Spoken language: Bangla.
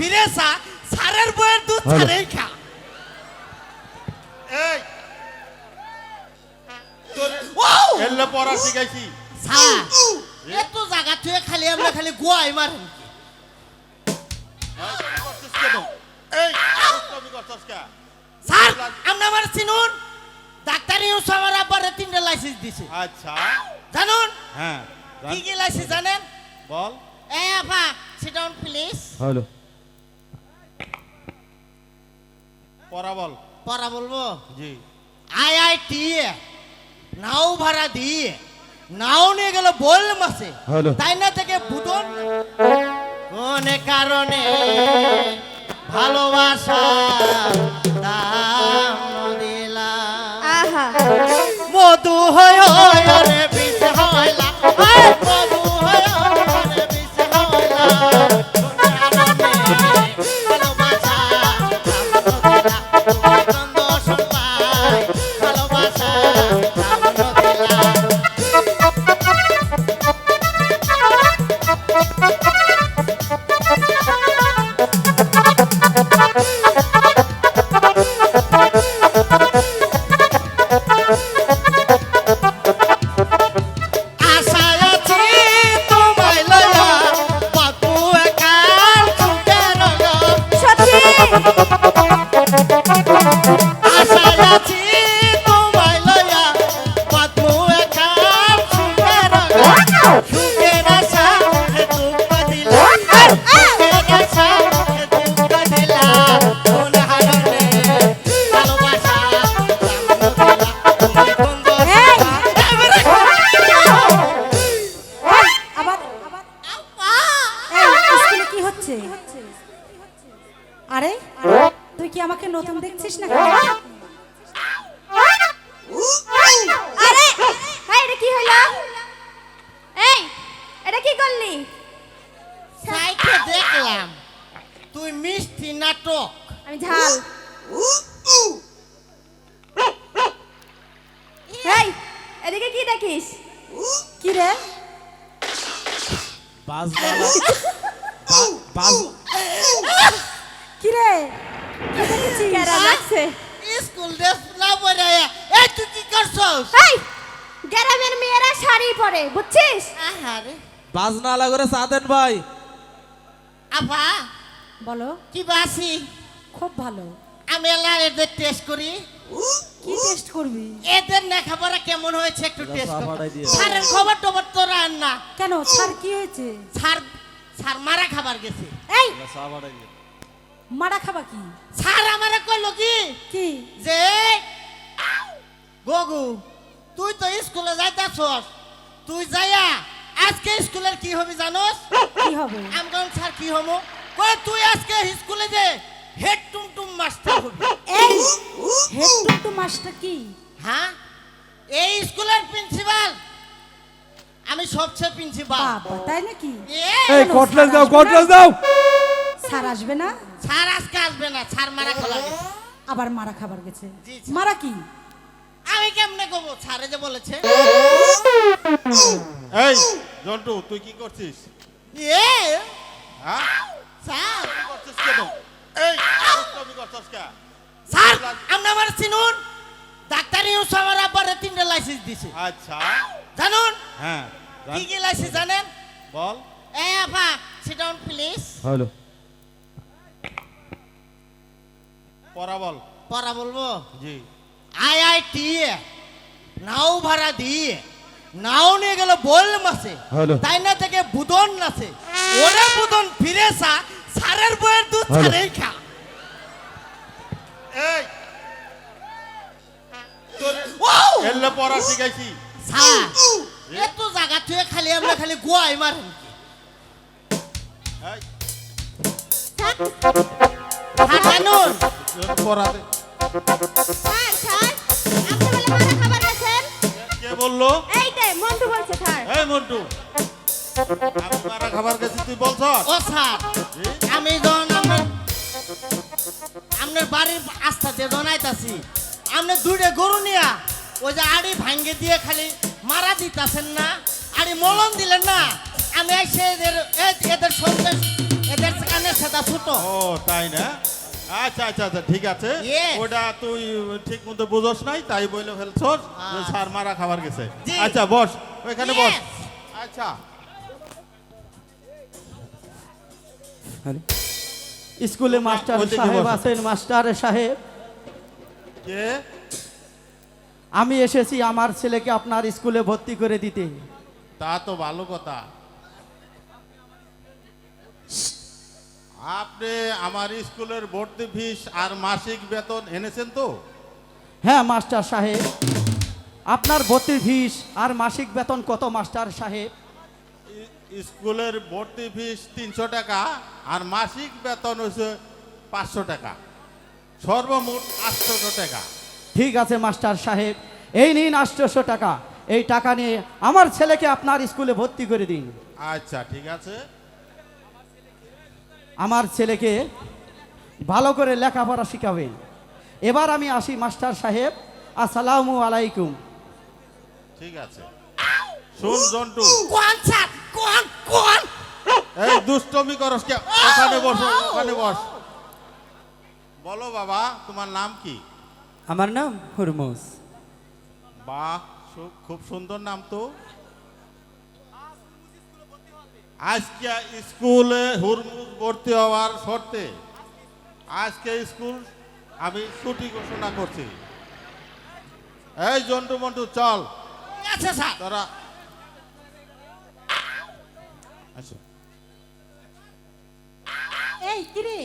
ফিরে চা সারের বইয়ের দুধ খা। এই। তোর এলে পড়া শিখাইছি। স্যার এত জায়গা তুই খালি আমরা খালি গোয়াই মারেন হ্যাঁ, কি করছিস কেন? এই দুষ্টামি করছিস কে? স্যার আপনি আমার চিনুন? ডাক্তার ইউস আমার আব্বারে তিনটা লাইসেন্স দিছে। আচ্ছা। জানুন? হ্যাঁ কি কি লাইসেন্স জানেন? বল। এ আপা সিট ডাউন প্লিজ হ্যালো। পড়া বল। পড়া বলব? জি। আইআইটি নাও ভাড়া দিয়ে। নাও নিয়ে গেল বল মাসে। হ্যালো। তাই না থেকে বুদন কোন কারণে ভালোবাসা দাম দিলা আহা। মধু হয় রে হচ্ছে? আরে? তুই কি আমাকে নতুন দেখছিস না আরে? এটা কি হলো? এই এটা কি করলি? সাইকে দেখলাম। তুই মিষ্টি নাটক। আমি ঝাল। এই এদিকে কি দেখিস? কি রে? দেখেছিস? কেরা লাগছে? স্কুল ড্রেস না পরে এই তুই কি করছস? এই গ্রামের মেয়েরা শাড়ি পরে বুঝছিস? আহারে। বাজনা লাগরে সাদেন ভাই। আপা বলো। কি বাসি খুব ভালো। আমি এলা এদের টেস্ট করি। কি টেস্ট করবি? এদের লেখাপড়া কেমন হয়েছে একটু টেস্ট কর। স্যারের খবর টবর তো রান না। কেন? স্যার কি হয়েছে? স্যার স্যার মারা খাবার গেছে। এই! মারা খাবা কি? স্যার আমারে কইলো কি? কি? যে গগু তুই তো স্কুলে যাইতাছস। তুই যাইয়া আজকে স্কুলের কি হবি জানোস? কি হবে? আমি কোন স্যার কি হমো কই তুই আজকে স্কুলে যে হেড টুমটুম মাস্টার হবি। এই হেড টুটু মাস্টার কি? হ্যাঁ? এই স্কুলের প্রিন্সিপাল। আমি সবচেয়ে প্রিন্সিপাল বাবা তাই নাকি? এই কটলেস দাও কটলেস দাও। স্যার আসবে না? স্যার আজকে আসবে না স্যার মারা খাবার গেছে। আবার মারা খাবার গেছে। মারা কি? আমি কেমনে কব স্যারে যে বলেছে। এই জন্টু তুই কি করছিস? এ হ্যাঁ? স্যার কি করছিস কেন এই দুষ্টামি করছিস কে? স্যার আপনি আমার চিনুন। ডাক্তার ইউস আমার আব্বারে তিনটা লাইসেন্স দিছে। আচ্ছা। জানুন। হ্যাঁ কি কি লাইসেন্স জানেন? বল। এ আপা সিট ডাউন প্লিজ হ্যালো। পড়া বল। পড়া বলব? জি। আইআইটি নাও ভাড়া দিয়ে নাও নিয়ে গেল বল মাসে। তাই না থেকে বুদন নাচে। ওরে বুদন ফিরে সা সারের বইয়ের দুধ। ছাড়েই খা। এই তোর ওয়াও এলে পড়া শিখাইছি। স্যার এত জায়গা তুই খালি আমরা খালি গোয়াই মারেন হ্যাঁ তোর পড়াতে স্যার স্যার আপনি বলে মারা খাবার গেছেন কে বলল? এই দে মন্টু বলছে স্যার এই মন্টু। আমি খাবার গেছি তুই বলছ? ও স্যার আমি যখন আপনার আপনার বাড়ির আস্থা দিয়ে জনাইতাছি। আপনি দুইটা গরু নিয়া। ওই যে আড়ি ভাঙ্গে দিয়ে খালি মারা দিতাছেন না আড়ি মলন দিলেন না। আমি এসে এদের এদের সন্দেশ এদের কানে সেটা ছোট ও তাই না? আচ্ছা আচ্ছা আচ্ছা ঠিক আছে। ওটা তুই ঠিক মতো বুঝোস নাই তাই বলে ফেলছস যে আচ্ছা। স্যার মারা খাবার গেছে। আচ্ছা বস ওইখানে বস. আচ্ছা। স্কুলে মাস্টার সাহেব আছেন মাস্টার সাহেব। কে? আমি এসেছি আমার ছেলেকে আপনার স্কুলে ভর্তি করে দিতে। তা তো ভালো কথা। আপনি আমার স্কুলের ভর্তি ফিস আর মাসিক বেতন এনেছেন তো? হ্যাঁ মাস্টার সাহেব। আপনার ভর্তি ফিস আর মাসিক বেতন কত মাস্টার সাহেব? স্কুলের ভর্তি ফিস তিনশো টাকা আর মাসিক বেতন হচ্ছে পাঁচশো টাকা। সর্বমোট আটশোশো টাকা। ঠিক আছে মাস্টার সাহেব। এই নিন আটশোশো টাকা। এই টাকা নিয়ে আমার ছেলেকে আপনার স্কুলে ভর্তি করে দিন। আচ্ছা ঠিক আছে। আমার ছেলেকে ভালো করে লেখাপড়া শিখাবেন এবার আমি আসি মাস্টার সাহেব। আসসালামু আলাইকুম। ঠিক আছে। শুন জন্টু। কোন স্যার কোন কোন? এই দুষ্টমি করস কে? ওখানে বস ওখানে বস। বলো বাবা তোমার নাম কি? আমার নাম হুরমুজ। বাহ সু- খুব সুন্দর নাম তো। আজকে স্কুলে হুরমুজ ভর্তি হওয়ার শর্তে আজকে স্কুল আমি ছুটি ঘোষণা করছি। এই জন্টু মন্টু চল। আচ্ছা তোরা আচ্ছা। এই কিরে?